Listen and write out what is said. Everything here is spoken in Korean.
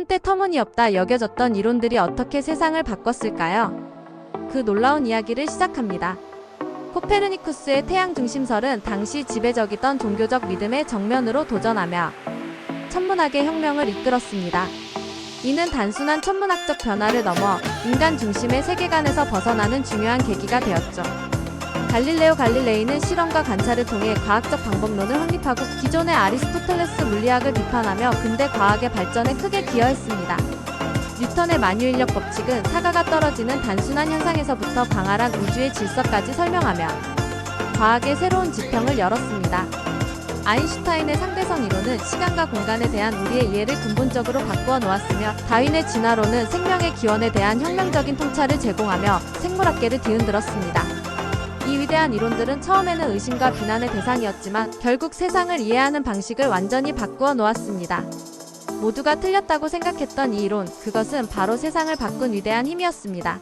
한때 터무니없다 여겨졌던 이론들이 어떻게 세상을 바꿨을까요? 그 놀라운 이야기를 시작합니다. 코페르니쿠스의 태양 중심설은 당시 지배적이던 종교적 믿음의 정면으로 도전하며 천문학의 혁명을 이끌었습니다. 이는 단순한 천문학적 변화를 넘어 인간 중심의 세계관에서 벗어나는 중요한 계기가 되었죠. 갈릴레오 갈릴레이는 실험과 관찰을 통해 과학적 방법론을 확립하고 기존의 아리스토텔레스 물리학을 비판하며 근대 과학의 발전에 크게 기여했습니다. 뉴턴의 만유인력 법칙은 사과가 떨어지는 단순한 현상에서부터 방활한 우주의 질서까지 설명하며 과학의 새로운 지평을 열었습니다. 아인슈타인의 상대성 이론은 시간과 공간에 대한 우리의 이해를 근본적으로 바꾸어 놓았으며 다윈의 진화론은 생명의 기원에 대한 혁명적인 통찰을 제공하며 생물학계를 뒤흔들었습니다. 이 위대한 이론들은 처음에는 의심과 비난의 대상이었지만 결국 세상을 이해하는 방식을 완전히 바꾸어 놓았습니다. 모두가 틀렸다고 생각했던 이 이론, 그것은 바로 세상을 바꾼 위대한 힘이었습니다.